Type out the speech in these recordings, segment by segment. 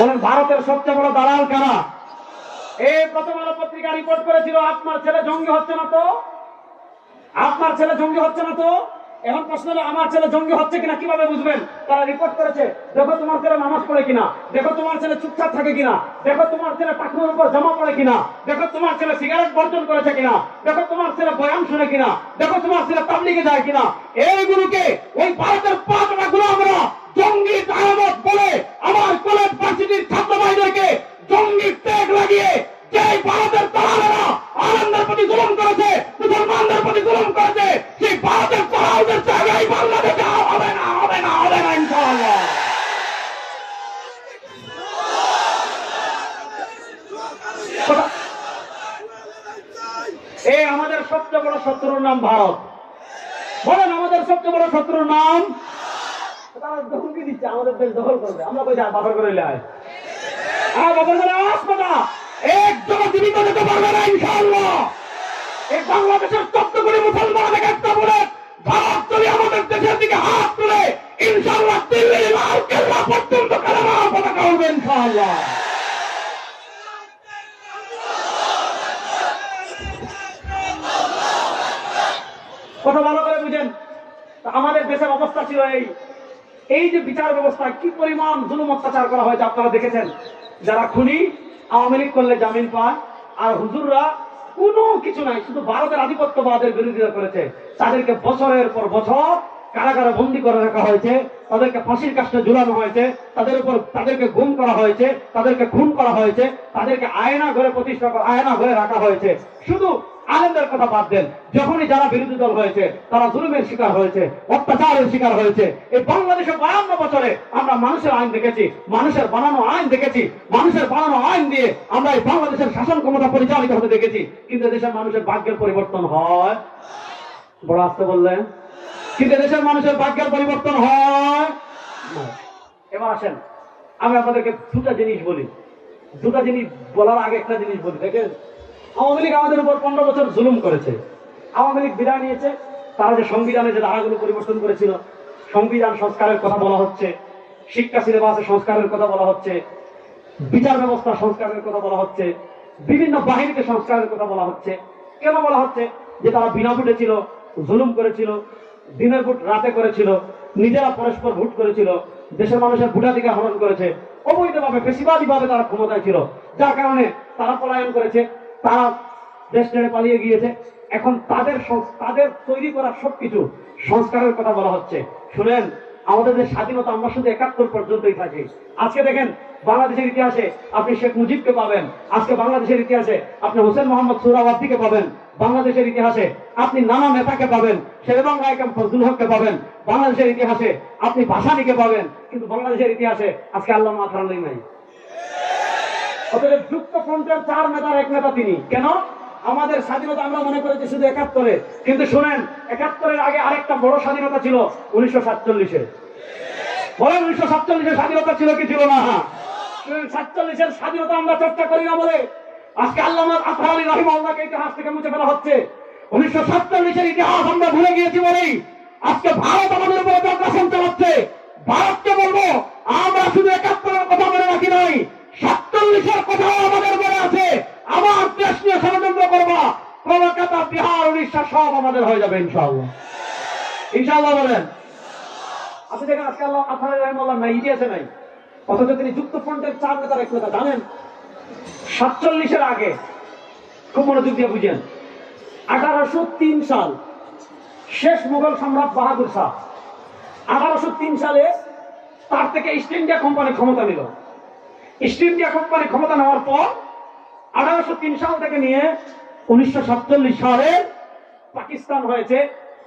বলেন, ভারতের সবচেয়ে বড় দালাল কারা? এই প্রথম আলো পত্রিকা রিপোর্ট করেছিল, আপনার ছেলে জঙ্গি হচ্ছে না তো? আপনার ছেলে জঙ্গি হচ্ছে না তো? এখন প্রশ্ন হলো, আমার ছেলে জঙ্গি হচ্ছে কিনা, কীভাবে বুঝবেন? তারা রিপোর্ট করেছে, দেখো তোমার ছেলে নামাজ পড়ে কিনা, দেখো তোমার ছেলে চুপচাপ থাকে কিনা, দেখো তোমার ছেলে টাকুর উপর জমা পড়ে কিনা, দেখো তোমার ছেলে সিগারেট বর্জন করেছে কিনা, দেখো তোমার ছেলে বয়ান শুনে কিনা, দেখো তোমার ছেলে তাবলিগে যায় কিনা। এইগুলোকে ওই ভারতের পাঁচটা গুলো আমরা জঙ্গি আলামত বলে আমার কলেজ ভার্সিটির ছাত্র ভাইদেরকে জঙ্গি ট্যাগ লাগিয়ে যে ভারতের দালালেরা আনন্দের প্রতি জুলুম করেছে, মুসলমানদের প্রতি জুলুম করেছে, সেই ভারতের দালালদের জায়গায় বাংলাদেশে হবে না হবে না হবে না, ইনশাআল্লাহ। এই আমাদের সবচেয়ে বড় শত্রুর নাম ভারত। বলেন আমাদের সবচেয়ে বড় শত্রুর নাম? তারা হুমকি দিচ্ছে, আমাদের দেশ দখল করবে। আমরা কই যা বাবার করে লাই আর বাবার করে আসপাতা একজন জীবিত যেতে পারবে না, ইনশাআল্লাহ। এই বাংলাদেশের চোদ্দ কোটি মুসলমান একটা বলে, ভারত যদি আমাদের দেশের দিকে হাত তুলে, ইনশাআল্লাহ দিল্লি, লাল কেল্লা পর্যন্ত কালামা পতাকা উঠবে ইনশাআল্লাহ। কথা ভালো করে বুঝেন। আমাদের দেশের অবস্থা ছিল এই। এই যে বিচার ব্যবস্থা, কি পরিমাণ জুলুম অত্যাচার করা হয়েছে আপনারা দেখেছেন? যারা খুনি, আওয়ামী লীগ করলে জামিন পায়, আর হুজুররা কোনো কিছু নাই, শুধু ভারতের আধিপত্যবাদের বিরোধিতা করেছে। তাদেরকে বছরের পর বছর কারাগারে বন্দি করে রাখা হয়েছে, তাদেরকে ফাঁসির কাছে ঝুলানো হয়েছে, তাদের উপর তাদেরকে গুম করা হয়েছে, তাদেরকে খুন করা হয়েছে, তাদেরকে আয়না ঘরে প্রতিষ্ঠা আয়না ঘরে রাখা হয়েছে। শুধু আনন্দের কথা বাদ দেন। যখনই যারা বিরোধী দল হয়েছে, তারা জুলুমের শিকার হয়েছে, অত্যাচারের শিকার হয়েছে। এই বাংলাদেশে বায়ান্ন বছরে আমরা মানুষের আইন দেখেছি, মানুষের বানানো আইন দেখেছি, মানুষের বানানো আইন দিয়ে আমরা এই বাংলাদেশের শাসন ক্ষমতা পরিচালিত হতে দেখেছি। কিন্তু দেশের মানুষের ভাগ্যের পরিবর্তন হয়? বড় আসতে বললেন। কিন্তু দেশের মানুষের ভাগ্যের পরিবর্তন হয়? এবার আসেন, আমি আপনাদেরকে দুটা জিনিস বলি। দুটা জিনিস বলার আগে একটা জিনিস বলি। দেখেন আওয়ামী লীগ আমাদের উপর পনেরো বছর জুলুম করেছে। আওয়ামী লীগ বিদায় নিয়েছে, তারা যে সংবিধানে যে ধারাগুলো পরিবর্তন করেছিল, সংবিধান সংস্কারের কথা বলা হচ্ছে, শিক্ষা সিলেবাসে সংস্কারের কথা বলা হচ্ছে, বিচার ব্যবস্থা সংস্কারের কথা বলা হচ্ছে, বিভিন্ন বাহিনীতে সংস্কারের কথা বলা হচ্ছে। কেন বলা হচ্ছে? যে তারা বিনা ভোটে ছিল, জুলুম করেছিল, দিনের ভোট রাতে করেছিল, নিজেরা পরস্পর ভোট করেছিল, দেশের মানুষের ভোটাধিকার হরণ করেছে। অবৈধভাবে বেশিরভাগই ভাবে তারা ক্ষমতায় ছিল। যার কারণে তারা পলায়ন করেছে। তারা দেশ ছেড়ে পালিয়ে গিয়েছে। এখন তাদের তাদের তৈরি করা সবকিছু সংস্কারের কথা বলা হচ্ছে। শুনেন, আমাদের যে স্বাধীনতা আমরা শুধু একাত্তর পর্যন্তই থাকি। আজকে দেখেন, বাংলাদেশের ইতিহাসে আপনি শেখ মুজিবকে পাবেন। আজকে বাংলাদেশের ইতিহাসে আপনি হোসেন মোহাম্মদ সুরাওয়ার্দিকে পাবেন। বাংলাদেশের ইতিহাসে আপনি নানা নেতাকে পাবেন শেরবাং নায়কম ফজলুল হককে পাবেন। বাংলাদেশের ইতিহাসে আপনি ভাসানিকে পাবেন, কিন্তু বাংলাদেশের ইতিহাসে আজকে আল্লাহ মাথারালি নাই। অতএব যুক্ত ফ্রন্টের চার নেতার এক নেতা তিনি। কেন? আমাদের স্বাধীনতা আমরা মনে করেছি শুধু একাত্তরে। কিন্তু শুনেন, একাত্তরের আগে আরেকটা বড় স্বাধীনতা ছিল উনিশশো সাতচল্লিশে। বলেন উনিশশো সাতচল্লিশের স্বাধীনতা ছিল কি ছিল না? সাতচল্লিশের স্বাধীনতা আমরা চর্চা করি না বলে। আজকে আল্লাহ আফর আলী রহিম আল্লাহকে ইতিহাস থেকে মুছে ফেলা হচ্ছে। উনিশশো সাতচল্লিশের ইতিহাস আমরা ভুলে গিয়েছি বলেই আজকে ভারত আমাদের উপরে প্রকাশন চালাচ্ছে। ভারতকে বলব, আমরা শুধু একাত্তরের কথা মনে রাখি নাই। কথাও আমাদের মনে আছে। দেশ নিয়ে ষড়যন্ত্র কলকাতা, বিহার, উড়িষ্যা সব আমাদের হয়ে যাবে বলেন। আপনি দেখেন নাই ইতিহাসে নাই। অথচ তিনি যুক্ত ফ্রন্টের চার নেতার এক জানেন? সাতচল্লিশের আগে, খুব মনোযোগ দিয়ে বুঝেন। আঠারোশো তিন সাল, শেষ মুঘল সম্রাট বাহাদুর শাহ। আঠারোশো তিন সালে তার থেকে ইস্ট ইন্ডিয়া কোম্পানি ক্ষমতা নিল। কোম্পানি ক্ষমতা নেওয়ার পর আঠারোশো তিন সাল থেকে নিয়ে উনিশশো সাতচল্লিশ সালে পাকিস্তান হয়েছে।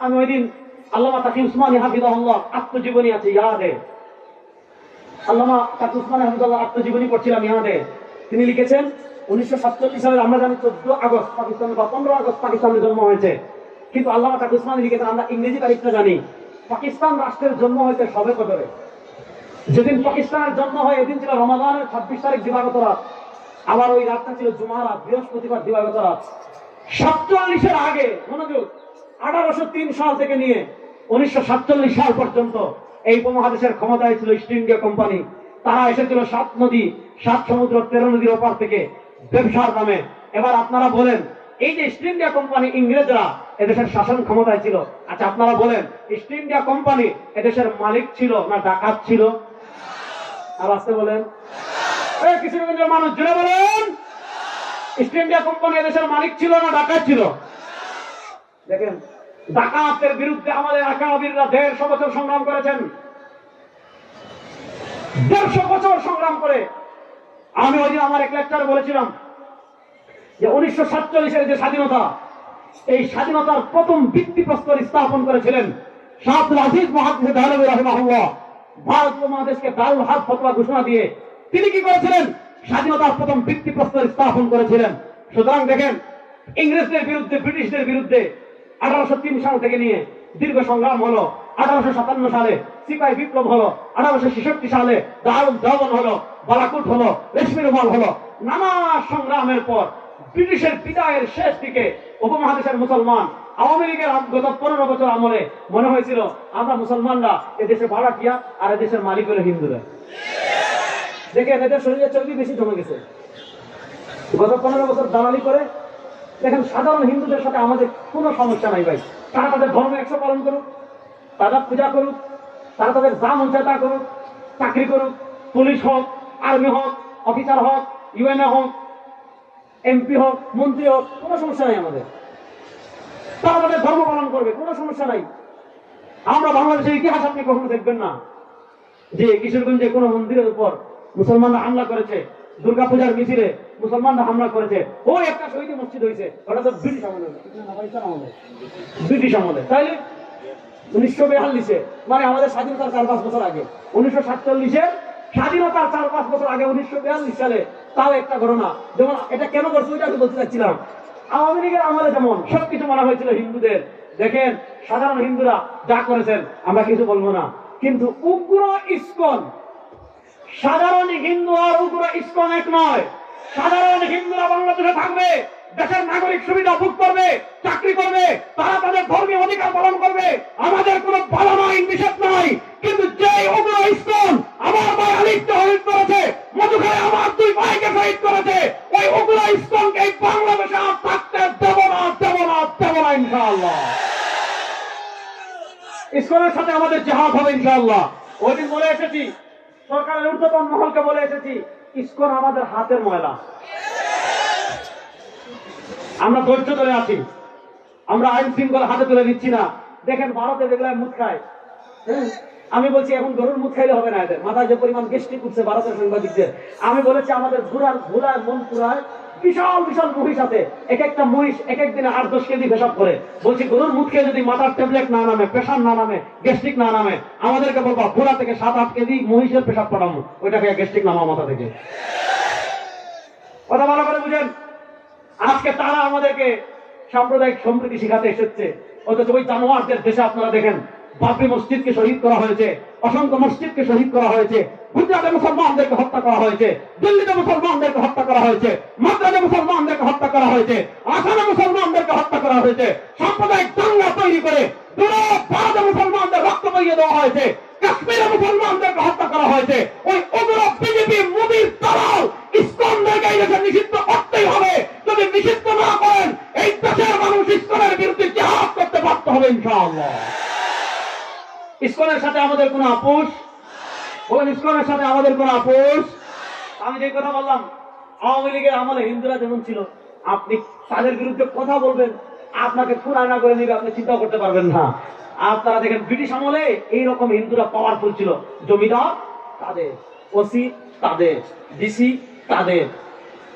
আমি ওই দিন আল্লামা তাকি আত্মজীবনী আছে, ইয়াদে। আল্লামা তাকি আত্মজীবনী পড়ছিলাম, ইয়াদে। তিনি লিখেছেন, উনিশশো সাতচল্লিশ সালে আমরা জানি চোদ্দ আগস্ট পাকিস্তানের বা পনেরো আগস্ট পাকিস্তানের জন্ম হয়েছে। কিন্তু আল্লাহ তাকি উসমানী লিখেছেন, আমরা ইংরেজি তারিখটা জানি। পাকিস্তান রাষ্ট্রের জন্ম হয়েছে সবে কদরে। যেদিন পাকিস্তানের জন্ম হয়, এদিন ছিল রমাদানের ছাব্বিশ তারিখ দিবাগত রাত। আবার ওই রাতটা ছিল জুমার রাত, বৃহস্পতিবার দিবাগত রাত। সাতচল্লিশের আগে মনোযোগ আঠারোশো তিন সাল থেকে নিয়ে উনিশশো সাতচল্লিশ সাল পর্যন্ত এই উপমহাদেশের ক্ষমতায় ছিল ইস্ট ইন্ডিয়া কোম্পানি তারা এসেছিল সাত নদী, সাত সমুদ্র, তেরো নদীর ওপার থেকে ব্যবসার নামে। এবার আপনারা বলেন, এই যে ইস্ট ইন্ডিয়া কোম্পানি ইংরেজরা এদেশের শাসন ক্ষমতায় ছিল আচ্ছা আপনারা বলেন ইস্ট ইন্ডিয়া কোম্পানি এদেশের মালিক ছিল না ডাকাত ছিল? আর আসতে বলেন কিশোরগঞ্জের মানুষ জুড়ে বলেন ইস্ট ইন্ডিয়া কোম্পানি এদেশের মালিক ছিল না, ডাকাত ছিল। দেখেন, ডাকাতের বিরুদ্ধে আমাদের দেড়শো বছর সংগ্রাম করেছেন। দেড়শো বছর সংগ্রাম করে। আমি ওই আমার এক লেকচারে বলেছিলাম যে উনিশশো সাতচল্লিশের যে স্বাধীনতা, এই স্বাধীনতার প্রথম ভিত্তিপ্রস্তর স্থাপন করেছিলেন শাহুল আজিজ মহাদিস দাহলবী রহমাহুল্লাহ। ভারত উপমহাদেশকে দারুল হাত ফতোয়া ঘোষণা দিয়ে তিনি কি করেছিলেন? স্বাধীনতার প্রথম ভিত্তিপ্রস্তর স্থাপন করেছিলেন। সুতরাং দেখেন, ইংরেজদের বিরুদ্ধে, ব্রিটিশদের বিরুদ্ধে আঠারোশো তিন সাল থেকে নিয়ে দীর্ঘ সংগ্রাম হলো, আঠারোশো সাতান্ন সালে সিপাহী বিপ্লব হলো, আঠারোশো ছেষট্টি সালে দারুল জবন হলো, বালাকুট হলো রেশমি রুমাল হলো। নানা সংগ্রামের পর ব্রিটিশের বিদায়ের শেষ দিকে উপমহাদেশের মুসলমান আওয়ামী লীগের গত পনেরো বছর আমলে মনে হয়েছিল, আমরা মুসলমানরা এদেশে ভাড়াটিয়া আর এদেশের মালিক হলো হিন্দুরা। দেখেন, এদের শরীরে চর্বি বেশি জমে গেছে। গত পনেরো বছর দালালি করে, দেখেন, সাধারণ হিন্দুদের সাথে আমাদের কোনো সমস্যা নাই ভাই। তারা তাদের ধর্ম একশো পালন করুক, তারা পূজা করুক, তারা তাদের যা মন চায় তা করুক, চাকরি করুক, পুলিশ হোক, আর্মি হোক, অফিসার হোক, ইউএনএ হোক, এমপি হোক, মন্ত্রী হোক, কোনো সমস্যা নাই আমাদের। তারা তাদের ধর্ম পালন করবে, কোনো সমস্যা নাই। আমরা বাংলাদেশের ইতিহাস আপনি কখনো দেখবেন না যে কিশোরগঞ্জে কোনো মন্দিরের উপর মুসলমানরা হামলা করেছে, দুর্গাপূজার মিছিলে মুসলমানরা হামলা করেছে। ও একটা শহীদ মসজিদ হয়েছে, ওটা তো ব্রিটিশ আমলে। ব্রিটিশ আমলে। তাইলে উনিশশো বিয়াল্লিশে মানে আমাদের স্বাধীনতার চার পাঁচ বছর আগে, উনিশশো সাতচল্লিশে স্বাধীনতার চার পাঁচ বছর আগে উনিশশো বিয়াল্লিশ সালে তাও একটা ঘটনা। যেমন এটা কেন করছে, ওইটা বলতে চাচ্ছিলাম। আওয়ামী লীগের আমলে যেমন সবকিছু মনে হয়েছিল হিন্দুদের, দেখেন সাধারণ হিন্দুরা যা করেছেন, আমরা কিছু বলব না। কিন্তু উগ্র ইস্কন, সাধারণ হিন্দু আর উগ্র ইস্কন এক নয়। সাধারণ হিন্দুরা বাংলাদেশে থাকবে, দেশের নাগরিক সুবিধা ভোগ করবে, চাকরি করবে, তারা তাদের ধর্মীয় অধিকার পালন করবে। আমাদের কোনো বাধা নাই, নিষেধ নাই। কিন্তু যে উগ্র ইস্কন আমার ভাই আলিফকে শহীদ করেছে মধুখায় আমার দুই ভাইকে শহীদ করেছে, ওই উগ্র ইস্কনকে এই বাংলাদেশে আর থাকতে দেব না দেব না দেব না ইনশাআল্লাহ। ইসকনের সাথে আমাদের জেহাদ হবে ইনশাআল্লাহ। ওই দিন বলে এসেছি, সরকারের ঊর্ধ্বতন মহলকে বলে এসেছি, ইসকন আমাদের হাতের ময়লা। আমরা ধৈর্য ধরে আছি। আমরা আইন শৃঙ্খলা হাতে তুলে দিচ্ছি না। দেখেন, ভারতে দেখলাম মুখ খায়? আমি বলছি, এখন গরুর মুখ খাইলে হবে না এদের। মাথায় যে পরিমাণ গেস্টিক উঠছে ভারতের সাংবাদিকদের। আমি বলেছি, আমাদের ঘোড়ার ঘোড়ার মন পুরায় বিশাল বিশাল মহিষ আছে এক একটা মহিষ এক এক দিনে আট, দশ কেজি পেশাব করে। বলছি, গরুর মুখ খেয়ে যদি মাথার ট্যাবলেট না নামে প্রেশার না নামে গ্যাস্ট্রিক না নামে, আমাদেরকে বলব, ঘোড়া থেকে সাত, আট কেজি মহিষের পেশাব পাঠানো ওইটাকে গ্যাস্ট্রিক নামা মাথা থেকে। কথা ভালো করে বুঝেন? আজকে তারা আমাদেরকে সাম্প্রদায়িক সম্প্রীতি শিখাতে এসেছে। অথচ ওই জানোয়ারদের দেশে আপনারা দেখেন বাবরি মসজিদকে শহীদ করা হয়েছে, অসংখ্য মসজিদকে শহীদ করা হয়েছে গুজরাটে মুসলমানদেরকে হত্যা করা হয়েছে, দিল্লিতে মুসলমানদেরকে হত্যা করা হয়েছে, মাদ্রাজে মুসলমানদেরকে হত্যা করা হয়েছে, আসামে মুসলমানদেরকে হত্যা করা হয়েছে, সাম্প্রদায়িক দাঙ্গা তৈরি করে পুরো মুসলমানদের রক্ত বইয়ে দেওয়া হয়েছে, কাশ্মীরে মুসলমানদেরকে হত্যা করা হয়েছে, ওই উগ্র বিজেপি মোদীর তারাও ইস্কনদেরকে এই দেশে নিষিদ্ধ করতেই হবে। যদি নিষিদ্ধ না করেন, এই দেশের মানুষ ইস্কনের বিরুদ্ধে জেহাদ করতে বাধ্য হবে ইনশাআল্লাহ। ইস্কনের সাথে আমাদের কোনো আপোষ? বলেন, ইস্কনের সাথে আমাদের কোনো আপোষ? আমি যে কথা বললাম, আওয়ামী লীগের আমলে হিন্দুরা যেমন ছিল, আপনি তাদের বিরুদ্ধে কথা বলবেন, আপনাকে পুরানা করে নিবে, আপনি চিন্তা করতে পারবেন না। আপনারা দেখেন, ব্রিটিশ আমলে এইরকম হিন্দুরা পাওয়ারফুল ছিল। জমিদার তাদের, ওসি তাদের, ডিসি তাদের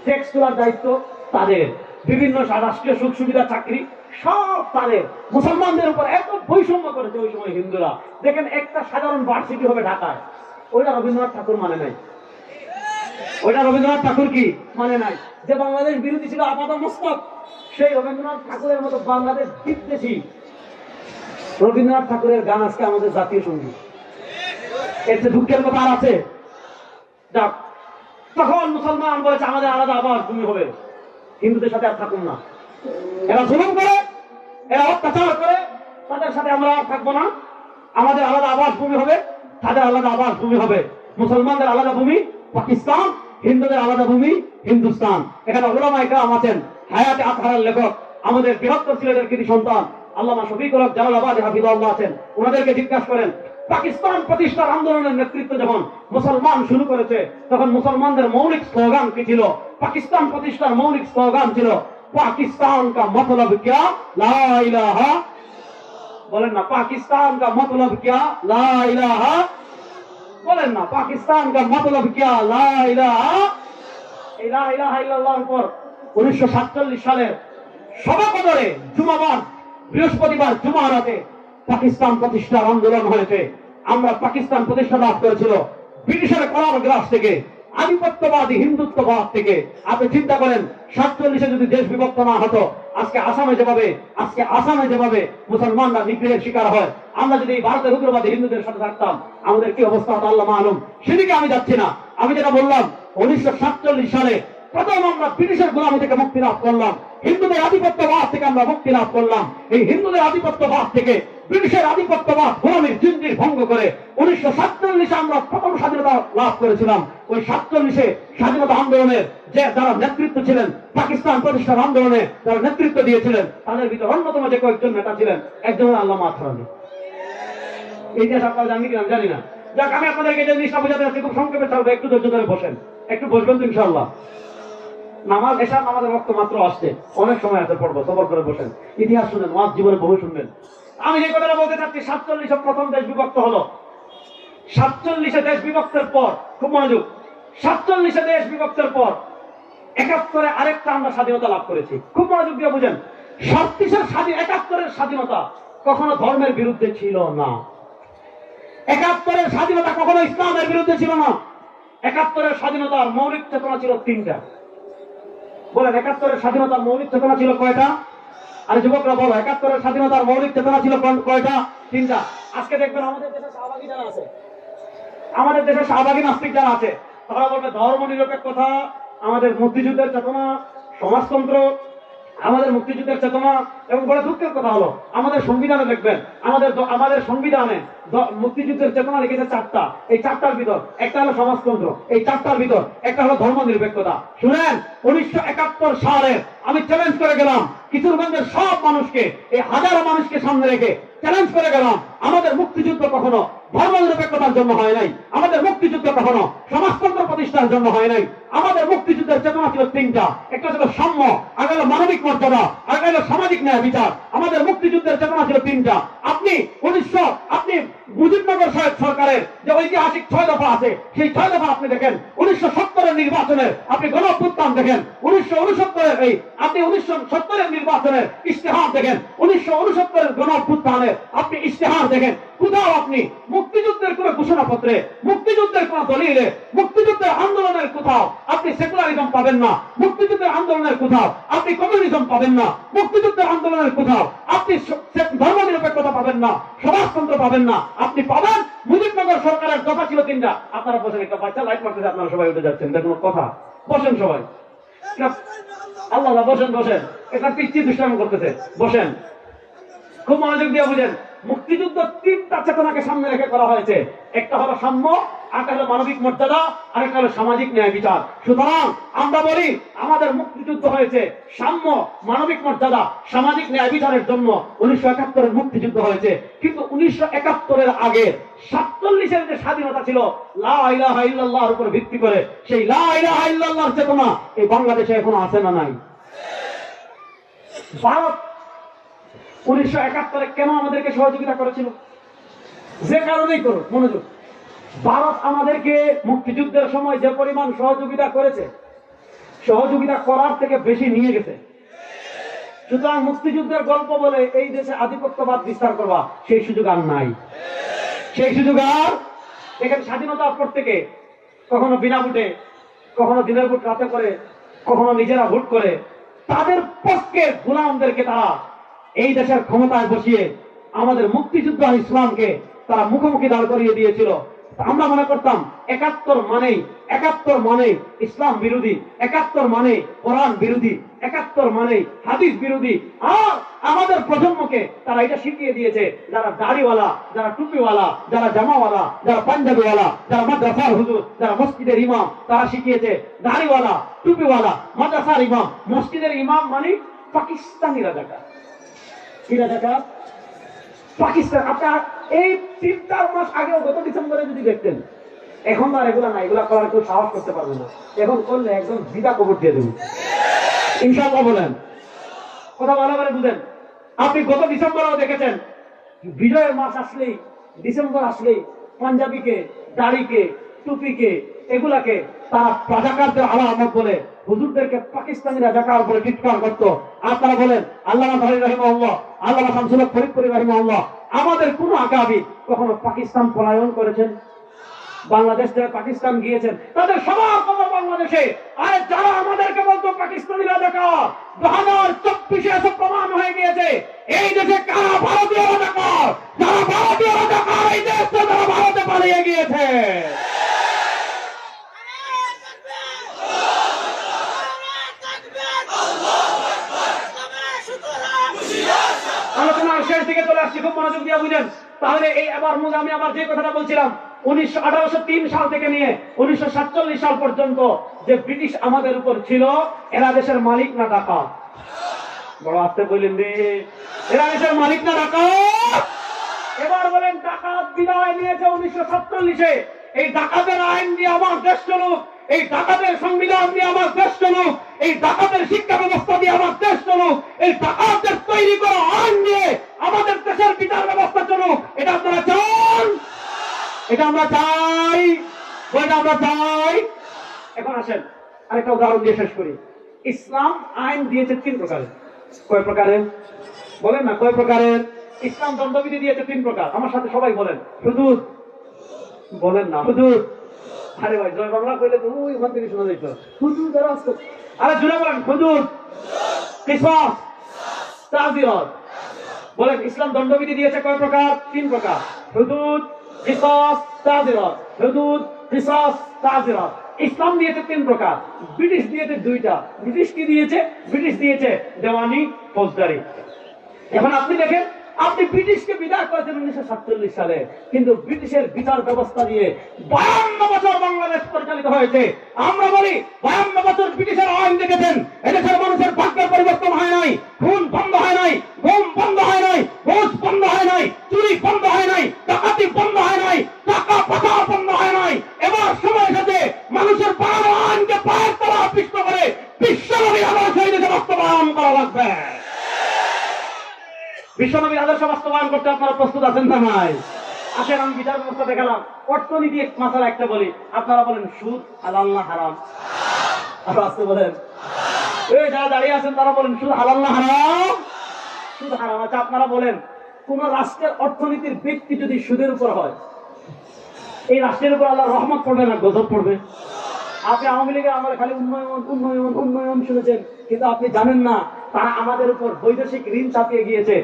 ট্যাক্স তোলার দায়িত্ব তাদের। বিভিন্ন রাষ্ট্রীয় সুখ সুবিধা চাকরি সব তাদের মুসলমানদের উপর এত বৈষম্য করেছে ওই সময় হিন্দুরা। দেখেন একটা সাধারণ ভার্সিটি হবে ঢাকায়। ওইটা রবীন্দ্রনাথ ঠাকুর মানে নাই। ওইটা রবীন্দ্রনাথ ঠাকুর কি মানে নাই? যে বাংলাদেশ বিরোধী ছিল আপাত মস্তক, সেই রবীন্দ্রনাথ ঠাকুরের মতো বাংলাদেশ বিদ্বেষী। রবীন্দ্রনাথ ঠাকুরের গান আজকে আমাদের জাতীয় সংগীত। চেয়ে দুঃখের কথা আছে, যাক। তখন মুসলমান বলেছে, আমাদের আলাদা আবাস তুমি হবে। হিন্দুদের সাথে আর থাকুন না। এরা জুলুম করে, এরা অত্যাচার করে, তাদের সাথে আমরা আর থাকব না। আমাদের আলাদা আবাস ভূমি হবে, তাদের আলাদা আবাস ভূমি হবে। মুসলমানদের আলাদা ভূমি, পাকিস্তান, হিন্দুদের আলাদা ভূমি, হিন্দুস্তান। এখানে ওলামা একরাম আছেন, হায়াতে আতহারের লেখক, আমাদের বৃহত্তর সিলেটের কৃতি সন্তান, আল্লামা শফিকুল হক জালালাবাদ হাফিজাল্লাহ আছেন। ওনাদেরকে জিজ্ঞাসা করেন, পাকিস্তান প্রতিষ্ঠার আন্দোলনের নেতৃত্ব যখন মুসলমান শুরু করেছে, তখন মুসলমানদের মৌলিক স্লোগান কি ছিল? পাকিস্তান প্রতিষ্ঠার মৌলিক স্লোগান ছিল পাকিস্তান কা মতলব क्या লা ইলাহা বলেন না পাকিস্তান কা মতলব क्या লা ইলাহা বলেন না পাকিস্তান কা মতলব क्या লা ইলাহা এই লা ইলাহা ইল্লাল্লাহর পর 1947 সালের সভাকদরে জুমাবার বৃহস্পতিবার জুমা রাতে পাকিস্তান প্রতিষ্ঠার আন্দোলন হয়েছে আমরা পাকিস্তান প্রতিষ্ঠা লাভ করেছিল ব্রিটিশের করার গ্রাস থেকে আধিপত্যবাদী হিন্দুত্ববাদ থেকে আপনি চিন্তা করেন, সাতচল্লিশে যদি দেশ বিভক্ত না হতো, আজকে আসামে যেভাবে, আজকে আসামে যেভাবে মুসলমানরা নিগ্রহের শিকার হয়, আমরা যদি ভারতের উগ্রবাদী হিন্দুদের সাথে থাকতাম, আমাদের কি অবস্থা হতো আল্লাহ আলম সেদিকে আমি যাচ্ছি না। আমি যেটা বললাম, উনিশশো সাতচল্লিশ সালে প্রথম আমরা ব্রিটিশের গোলামি থেকে মুক্তি লাভ করলাম। হিন্দুদের আধিপত্যবাদ থেকে আমরা মুক্তি লাভ করলাম। এই হিন্দুদের আধিপত্যবাদ থেকে ব্রিটিশের আধিপত্যবাদ গোলামীর জিন্দির ভঙ্গ করে উনিশশো সাতচল্লিশে আমরা প্রথম স্বাধীনতা লাভ করেছিলাম। ওই সাতচল্লিশে স্বাধীনতা আন্দোলনের যে যারা নেতৃত্ব ছিলেন, পাকিস্তান প্রতিষ্ঠার আন্দোলনে যারা নেতৃত্ব দিয়েছিলেন, তাদের ভিতরে অন্যতম যে কয়েকজন নেতা ছিলেন, একজন আল্লাহ মাথরানি ইতিহাস আপনারা জানেন কিনা? জানি না। যাক, আমি আপনাদেরকে যে জিনিসটা বোঝাতে চাচ্ছি, খুব সংক্ষেপে চলবে একটু ধৈর্য ধরে বসেন। একটু বসবেন তো ইনশাল্লাহ নামাজ এসা নামাজের রক্ত মাত্র আসছে। অনেক সময় আছে পড়ব, সবর করে বসেন। ইতিহাস শুনেন, ওয়াজ জীবনে বহু শুনবেন। আমি যে কথাটা বলতে চাচ্ছি, সাতচল্লিশে প্রথম দেশ বিভক্ত হলো। সাতচল্লিশে দেশ বিভক্তের পর, খুব মনোযোগ, সাতচল্লিশে দেশ বিভক্তের পর, একাত্তরে আরেকটা আমরা স্বাধীনতা লাভ করেছি। খুব মনোযোগ দিয়ে বুঝেন সাতত্রিশের স্বাধীন একাত্তরের স্বাধীনতা কখনো ধর্মের বিরুদ্ধে ছিল না। একাত্তরের স্বাধীনতা কখনো ইসলামের বিরুদ্ধে ছিল না। একাত্তরের স্বাধীনতার মৌলিক চেতনা ছিল তিনটা। বলেন, একাত্তরের স্বাধীনতার মৌলিক চেতনা ছিল কয়টা? আরে যুবকরা বলো, একাত্তরের স্বাধীনতার মৌলিক চেতনা ছিল কয়টা? তিনটা। আজকে দেখবেন আমাদের দেশে শাহবাগী যারা আছে, আমাদের দেশে শাহবাগী নাস্তিক যারা আছে, তারা বলবে ধর্ম নিরপেক্ষতা, আমাদের মুক্তিযুদ্ধের চেতনা, সমাজতন্ত্র, আমাদের মুক্তিযুদ্ধের চেতনা এবং বড় দুঃখের কথা হলো, আমাদের সংবিধানে দেখবেন, আমাদের আমাদের সংবিধানে মুক্তিযুদ্ধের চেতনা লিখেছে চারটা। এই চারটার ভিতর, একটা হলো সমাজতন্ত্র, এই চারটার ভিতর, একটা হলো ধর্ম নিরপেক্ষতা শুনেন, উনিশশো একাত্তর সালের আমি চ্যালেঞ্জ করে গেলাম কিশোরগঞ্জের সব মানুষকে, এই হাজারো মানুষকে সামনে রেখে চ্যালেঞ্জ করে গেলাম, আমাদের মুক্তিযুদ্ধ কখনো ধর্ম নিরপেক্ষতার জন্য হয় নাই, আমাদের মুক্তিযুদ্ধ কখনো সমাজতন্ত্র প্রতিষ্ঠার জন্য হয় নাই, আমাদের মুক্তিযুদ্ধের চেতনা ছিল তিনটা, একটা ছিল সাম্য আগে মানবিক মর্যাদা আগে সামাজিক ন্যায় বিচার আমাদের মুক্তিযুদ্ধের চেতনা ছিল তিনটা। আপনি উনিশশো, আপনি মুজিবনগর সাহেব সরকারের যে ঐতিহাসিক ছয় দফা আছে, সেই ছয় দফা আপনি দেখেন। উনিশশো সত্তরের নির্বাচনের আপনি গণ অভ্যুত্থান দেখেন। উনিশশো উনসত্তরের এই, আপনি উনিশশো সত্তরের নির্বাচনের ইশতেহার দেখেন। উনিশশো উনসত্তরের গণ অভ্যুত্থানের আপনি ইশতেহার দেখেন। কোথাও আপনি। মুক্তিযুদ্ধের কোন ঘোষণাপত্রে মুক্তিযুদ্ধের কোন দলিলে মুক্তিযুদ্ধের আন্দোলনের কোথাও আপনি সেকুলারিজম পাবেন না। মুক্তিযুদ্ধের আন্দোলনের কোথাও আপনি কমিউনিজম পাবেন না। মুক্তিযুদ্ধের আন্দোলনের কোথাও আপনি ধর্ম নিরপেক্ষতা পাবেন না। সমাজতন্ত্র পাবেন না। আপনি পাবেন মুজিবনগর সরকারের দফা ছিল তিনটা। আপনারা বসেন একটা বাচ্চা লাইট মারতেছে আপনারা সবাই উঠে যাচ্ছেন। এটা কোনো কথা। বসেন সবাই। আল্লাহ, বসেন বসেন। এটা পিচ্ছি দুষ্টামি করতেছে। বসেন। খুব মনোযোগ দিয়ে বুঝেন। মুক্তিযুদ্ধ তিনটা চেতনাকে সামনে রেখে করা হয়েছে। একটা হলো সাম্য, আরেকটা হলো মানবিক মর্যাদা, আরেকটা হলো সামাজিক ন্যায় বিচার। সুতরাং আমরা বলি, আমাদের মুক্তিযুদ্ধ হয়েছে সাম্য, মানবিক মর্যাদা, সামাজিক ন্যায় বিচারের জন্য উনিশশো একাত্তরের মুক্তিযুদ্ধ হয়েছে। কিন্তু উনিশশো একাত্তরের আগে সাতচল্লিশের যে স্বাধীনতা ছিল, লা ইলাহা ইল্লাল্লাহর উপর ভিত্তি করে, সেই লা ইলাহা ইল্লাল্লাহর চেতনা এই বাংলাদেশে এখনও আছে না নাই? ভারত উনিশশো একাত্তরে কেন আমাদেরকে সহযোগিতা করেছিল? যে কারণেই করুক, মনোযোগ। ভারত আমাদেরকে মুক্তিযুদ্ধের সময় যে পরিমাণ সহযোগিতা করেছে, সহযোগিতা করার থেকে বেশি নিয়ে গেছে। সুতরাং মুক্তিযুদ্ধের গল্প বলে এই দেশে আধিপত্যবাদ বিস্তার করবা, সেই সুযোগ আর নাই। সেই সুযোগ আর এখানে স্বাধীনতার পর থেকে কখনো বিনা ভোটে, কখনো দিনের ভোট রাতে করে, কখনো নিজেরা ভোট করে, তাদের পক্ষে গোলামদেরকে তারা এই দেশের ক্ষমতায় বসিয়ে আমাদের মুক্তিযুদ্ধ আর ইসলামকে তারা মুখোমুখি দাঁড় করিয়ে দিয়েছিল। আমরা মনে করতাম, একাত্তর মানেই, একাত্তর মানে ইসলাম বিরোধী, একাত্তর মানে কোরআন বিরোধী, একাত্তর মানে হাদিস বিরোধী। আর আমাদের প্রজন্মকে তারা এটা শিখিয়ে দিয়েছে, যারা দাড়িওয়ালা, যারা টুপিওয়ালা, যারা জামাওয়ালা, যারা পাঞ্জাবিওয়ালা, যারা মাদ্রাসার হুজুর, যারা মসজিদের ইমাম, তারা শিখিয়েছে দাড়িওয়ালা, টুপিওয়ালা, মাদ্রাসার ইমাম, মসজিদের ইমাম মানে পাকিস্তানি রাজাকার কি রাজাকার পাকিস্তান, আপনার এই তিন চার মাস আগেও গত ডিসেম্বরে যদি দেখতেন, এখন আর এগুলা না এগুলা করার কেউ সাহস করতে পারবে না। এখন করলে একদম বিদা কবর দিয়ে দেবো। ইনশাল্লাহ বলেন। কথা ভালো করে বুঝেন। আপনি গত ডিসেম্বরেও দেখেছেন, বিজয়ের মাস আসলেই, ডিসেম্বর আসলেই পাঞ্জাবিকে, দাড়িকে, টুপিকে, এগুলাকে তারা রাজাকারদের বলে হুজুরদেরকে বলে চিৎকার করতো। বলেন আল্লাহ আল্লাহ ফরিদপুরি আমাদের কোন আকাবি কখনো পাকিস্তান পলায়ন করেছেন? বাংলাদেশ থেকে পাকিস্তান গিয়েছেন। তাদের সবার খবর বাংলাদেশে। আরে যারা আমাদেরকে বলতো পাকিস্তানি রাজাকার চব্বিশে এসে প্রমাণ হয়ে গিয়েছে। এই দেশে কারা ভারতীয় রাজাকার? যারা ভারতীয় রাজাকার, এই দেশ তারা ভারতে পালিয়ে গিয়েছে। শেষ দিকে চলে আসছি, খুব মনোযোগ দিয়ে বুঝেন। তাহলে এই আবার মুজ আমি আবার যে কথাটা বলছিলাম, উনিশশো সাল থেকে নিয়ে উনিশশো সাতচল্লিশ সাল পর্যন্ত যে ব্রিটিশ আমাদের উপর ছিল, এরা দেশের মালিক না টাকা বড় আসতে বললেন রে, এরা দেশের মালিক না টাকা এবার বলেন বিদায় নিয়েছে উনিশশো সাতচল্লিশে। এই ডাকাতের আইন দিয়ে আমার দেশ চলুক, এই ডাকাতের সংবিধান দিয়ে আমার দেশ চলুক এই ডাকাতের শিক্ষা ব্যবস্থা দিয়ে আমার দেশ চলুক, এই ডাকাতের তৈরি করা আইন দিয়ে আমাদের দেশের বিচার ব্যবস্থা চলুক, এটা আপনারা চান? এটা আমরা চাই। এটা আমরা চাই। এখন আসেন, আরেকটা উদাহরণ দিয়ে শেষ করি। ইসলাম আইন দিয়েছে তিন প্রকারের। কয় প্রকারের? বলেন না, কয় প্রকারের? ইসলাম দণ্ডবিধি দিয়েছে তিন প্রকার। আমার সাথে সবাই বলেন। হুদুদ বলেন না। হুদুদ আরে ভাই, জয় বাংলা কইলে ওই ওখান থেকে শোনা যাইতো। আর আস্ত আরে জুড়ে বলেন হুদুদ কিসমাস বলেন, ইসলাম দণ্ডবিধি দিয়েছে কয় প্রকার? তিন প্রকার। হুদুদ কিসাস তাজিরত। হুদুদ কিসাস তাজিরত। ইসলাম দিয়েছে তিন প্রকার। ব্রিটিশ দিয়েছে দুইটা। ব্রিটিশ কি দিয়েছে? ব্রিটিশ দিয়েছে দেওয়ানি ফৌজদারি। এখন আপনি দেখেন আপনি ব্রিটিশকে বিদায় করেছেন উনিশশো সাতচল্লিশ সালে, কিন্তু ব্রিটিশের বিচার ব্যবস্থা দিয়ে বায়ান্ন বছর বাংলাদেশ পরিচালিত হয়েছে। আমরা বলি, বায়ান্ন বছর ব্রিটিশের আইন দেখেছেন, এদেশের মানুষের ভাগ্যের পরিবর্তন হয় নাই, খুন বন্ধ হয় নাই ঘুম বন্ধ হয় নাই, ঘুষ বন্ধ হয় নাই, চুরি বন্ধ হয় নাই, ডাকাতি বন্ধ হয় নাই, টাকা পাচার বন্ধ হয় নাই। এবার সময় এসেছে, মানুষের বারো আইনকে পায়ের তলা পিষ্ট করে বিশ্বনবী আদর্শ এই দেশে বাস্তবায়ন করা লাগবে। বিশ্বনবীর আদর্শ বাস্তবায়ন করতে আপনারা প্রস্তুত আছেন না নাই আসেন, আমি বিচার ব্যবস্থা দেখালাম। অর্থনীতি মাসালা একটা বলি আপনারা বলেন, সুদ হালাল না হারাম? আর আসতে বলেন। এই যারা দাঁড়িয়ে আছেন, তারা বলেন, সুদ হালাল না হারাম? সুদ হারাম। আচ্ছা আপনারা বলেন, কোন রাষ্ট্রের অর্থনীতির ব্যক্তি যদি সুদের উপর হয়, এই রাষ্ট্রের উপর আল্লাহ রহমত পড়বে না গজব পড়বে? আপনি আওয়ামী লীগের আমার খালি উন্নয়ন উন্নয়ন উন্নয়ন শুনেছেন, কিন্তু আপনি জানেন না, তারা আমাদের উপর বৈদেশিক ঋণ চাপিয়ে গিয়েছে।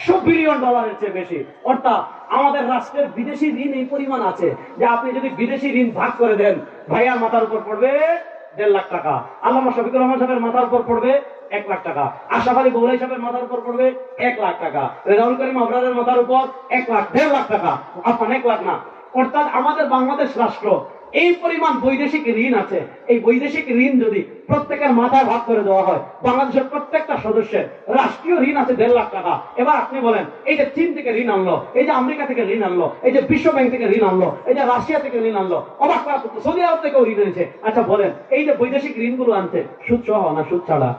একশো বিলিয়ন ডলারের চেয়ে বেশি। অর্থাৎ আমাদের রাষ্ট্রের বিদেশি ঋণ এই পরিমাণ আছে যে আপনি যদি বিদেশি ঋণ ভাগ করে দেন, ভাইয়ার মাথার উপর পড়বে দেড় লাখ টাকা। আল্লামা শফিকুর রহমান সাহেবের মাথার উপর পড়বে এক লাখ টাকা। আশরাফ আলী বৌলাই সাহেবের মাথার উপর পড়বে এক লাখ টাকা। রেজাউল করিম আবরারের মাথার উপর এক লাখ, দেড় লাখ টাকা। আপনার এক লাখ না। অর্থাৎ আমাদের বাংলাদেশ রাষ্ট্র এই পরিমাণ বৈদেশিক ঋণ আছে। এই বৈদেশিক ঋণ যদি প্রত্যেকের মাথায় ভাগ করে দেওয়া হয়, বাংলাদেশের প্রত্যেকটা সদস্যের রাষ্ট্রীয় ঋণ আছে দেড় লাখ টাকা। এবার আপনি বলেন, এই যে চীন থেকে ঋণ আনলো, এই যে আমেরিকা থেকে ঋণ আনলো, এই যে বিশ্ব ব্যাংক থেকে ঋণ আনলো, এই যে রাশিয়া থেকে ঋণ আনলো, অবাক করা তো সৌদি আরব থেকেও ঋণ এনেছে। আচ্ছা বলেন, এই যে বৈদেশিক ঋণগুলো আনছে, সুদ সহ না সুদ ছাড়া?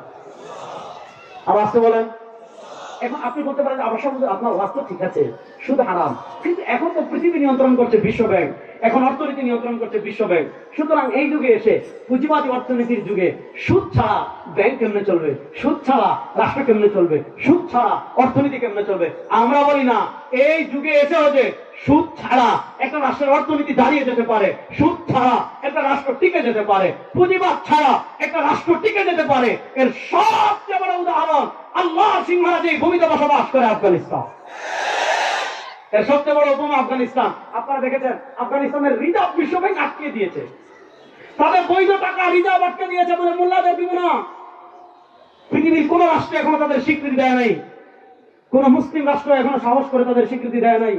আর আসতে বলেন। এখন আপনি বলতে পারেন, আবার সব আপনার ওয়াজ তো ঠিক আছে, শুধু হারাম। কিন্তু এখন তো পৃথিবী নিয়ন্ত্রণ করছে বিশ্ব ব্যাংক। এখন অর্থনীতি নিয়ন্ত্রণ করছে বিশ্ব ব্যাংক। সুতরাং এই যুগে এসে পুঁজিবাদী অর্থনীতির যুগে সুদ ছাড়া ব্যাংক কেমনে চলবে? সুদ ছাড়া রাষ্ট্র কেমনে চলবে? সুদ ছাড়া অর্থনীতি কেমনে চলবে? আমরা বলি না, এই যুগে এসে যে সুদ ছাড়া একটা রাষ্ট্রের অর্থনীতি দাঁড়িয়ে যেতে পারে। সুদ ছাড়া একটা রাষ্ট্র টিকে যেতে পারে। পুঁজিবাদ ছাড়া একটা রাষ্ট্র টিকে যেতে পারে। এর সবচেয়ে বড় উদাহরণ আল্লাহ সিং মহারাজ এই ভূমিতে বসবাস করে আফগানিস্তান। এর সবচেয়ে বড় উপমা আফগানিস্তান। আপনারা দেখেছেন, আফগানিস্তানের রিজার্ভ বিশ্ব ব্যাংক আটকে দিয়েছে। তাদের বৈধ টাকা রিজার্ভ আটকে দিয়েছে বলে মোল্লাদের দিব না পৃথিবীর কোন রাষ্ট্রে এখনও তাদের স্বীকৃতি দেয় নাই। কোন মুসলিম রাষ্ট্র এখনও সাহস করে তাদের স্বীকৃতি দেয় নাই।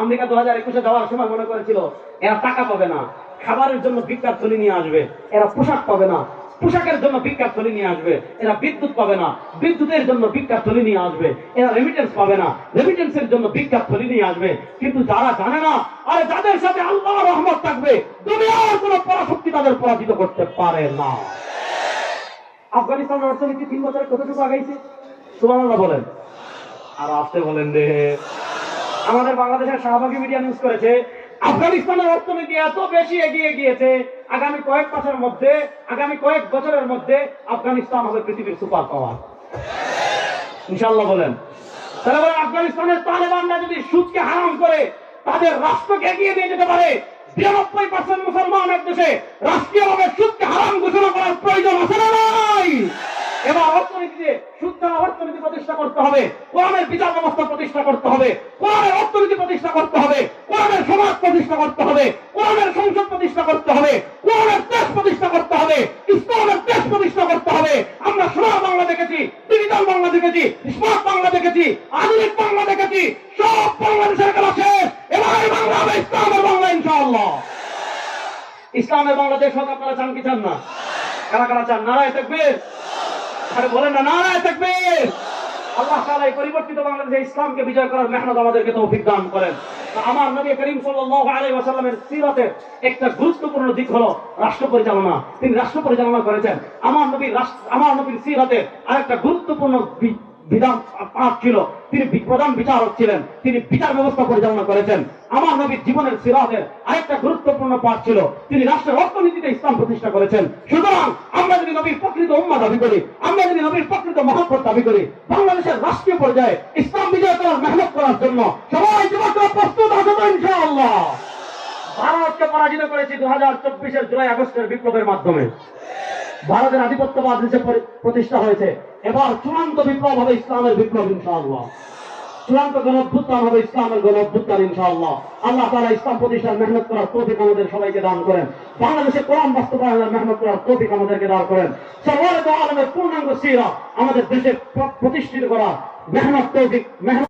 আমেরিকা দু হাজার একুশে যাওয়ার সময় মনে করেছিল, এরা টাকা পাবে না, খাবারের জন্য ভিক্ষার থলি নিয়ে আসবে, এরা পোশাক পাবে না, পোশাকের জন্য ভিক্ষার থলি নিয়ে আসবে, এরা বিদ্যুৎ পাবে না, বিদ্যুতের জন্য ভিক্ষার থলি নিয়ে আসবে, এরা রেমিটেন্স পাবে না রেমিটেন্সের জন্য ভিক্ষার থলি নিয়ে আসবে। কিন্তু যারা জানে না, আরে যাদের সাথে আল্লাহ রহমত থাকবে, দুনিয়ার কোনো পরাশক্তি তাদের পরাজিত করতে পারে না। আফগানিস্তানের অর্থনীতি তিন বছরে কতটুকু আগাইছে? সুবহানাল্লাহ বলেন। আর আসতে বলেন রে। আমাদের বাংলাদেশের শাহবাগী মিডিয়া নিউজ করেছে, আফগানিস্তানের অর্থনীতি এত বেশি এগিয়ে গিয়েছে, আগামী কয়েক মাসের মধ্যে, আগামী কয়েক বছরের মধ্যে আফগানিস্তান হবে পৃথিবীর সুপার পাওয়ার। ইনশাল্লাহ বলেন। তাহলে আফগানিস্তানের তালেবানরা যদি সুদকে হারাম করে, তাদের রাষ্ট্রকে এগিয়ে নিয়ে যেতে পারে, বিরানব্বই পার্সেন্ট মুসলমান এক দেশে রাষ্ট্রীয়ভাবে সুদকে হারাম ঘোষণা করার প্রয়োজন আছে না নাই? এবার অর্থনীতিতে শুদ্ধ অর্থনীতি প্রতিষ্ঠা করতে হবে। কোরআনের বিচার ব্যবস্থা প্রতিষ্ঠা করতে হবে। কোরআনের অর্থনীতি প্রতিষ্ঠা করতে হবে। কোরআনের সমাজ প্রতিষ্ঠা করতে হবে। কোরআনের সংসদ প্রতিষ্ঠা করতে হবে। কোরআনের দেশ প্রতিষ্ঠা করতে হবে। ইসলামের দেশ প্রতিষ্ঠা করতে হবে। আমরা সোনার বাংলা দেখেছি ডিজিটাল বাংলা দেখেছি স্মার্ট বাংলা দেখেছি, আধুনিক বাংলা দেখেছি, সব বাংলাদেশের খেলা শেষ। এবার বাংলা হবে ইসলামের বাংলা, ইনশাআল্লাহ। ইসলামের বাংলাদেশ হোক আপনারা চান কি চান না? কারা কারা চান? নারায় থাকবে আরে বলেন না, নারায় থাকবে আল্লাহ তাআলা এই পরিবর্তিত বাংলাদেশে ইসলামকে বিজয় করার মেহনত আমাদেরকে তৌফিক দান করেন। আমার নবী করিম সাল্লাল্লাহু আলাইহি ওয়াসাল্লামের সিরাতের একটা গুরুত্বপূর্ণ দিক হলো রাষ্ট্র পরিচালনা। তিনি রাষ্ট্র পরিচালনা করেছেন। আমার নবীর আমার নবীর সিরাতের আরেকটা গুরুত্বপূর্ণ বিধান পাঠ ছিল। তিনি প্রধান বিচারক ছিলেন। তিনি বিচার ব্যবস্থা পরিচালনা করেছেন। আমার নবীর জীবনের সিরাতের আরেকটা গুরুত্বপূর্ণ পাঠ ছিল। তিনি রাষ্ট্রের অর্থনীতিতে ইসলাম প্রতিষ্ঠা করেছেন। সুতরাং আমরা যদি নবীর প্রকৃত উম্মা দাবি করি, আমরা যদি নবীর প্রকৃত মহব্বত দাবি করি, বাংলাদেশের রাষ্ট্রীয় পর্যায়ে ইসলাম বিজয় করার মেহনত করার জন্য সবাই যুবকরা প্রস্তুত আছে ইনশাআল্লাহ। ভারতকে পরাজিত করেছি দু হাজার চব্বিশের জুলাই আগস্টের বিপ্লবের মাধ্যমে। ভারতের আধিপত্যবাদ দেশে পরি- প্রতিষ্ঠা হয়েছে। এবার চূড়ান্ত বিপ্লব হবে ইসলামের বিপ্লব, ইনশাআল্লাহ। চূড়ান্ত গণ অভ্যুত্থান হবে ইসলামের গণ অভ্যুত্থান ইনশাআল্লাহ। আল্লাহ তাআলা ইসলাম প্রতিষ্ঠার মেহনত করার তৌফিক আমাদের সবাইকে দান করেন। বাংলাদেশে কোরআন বাস্তবায়নের মেহনত করার তৌফিক আমাদেরকে দান করেন। সবার আলমের পূর্ণাঙ্গ সিরা আমাদের দেশে প্রতিষ্ঠিত করা মেহনত, তৌফিক, মেহনত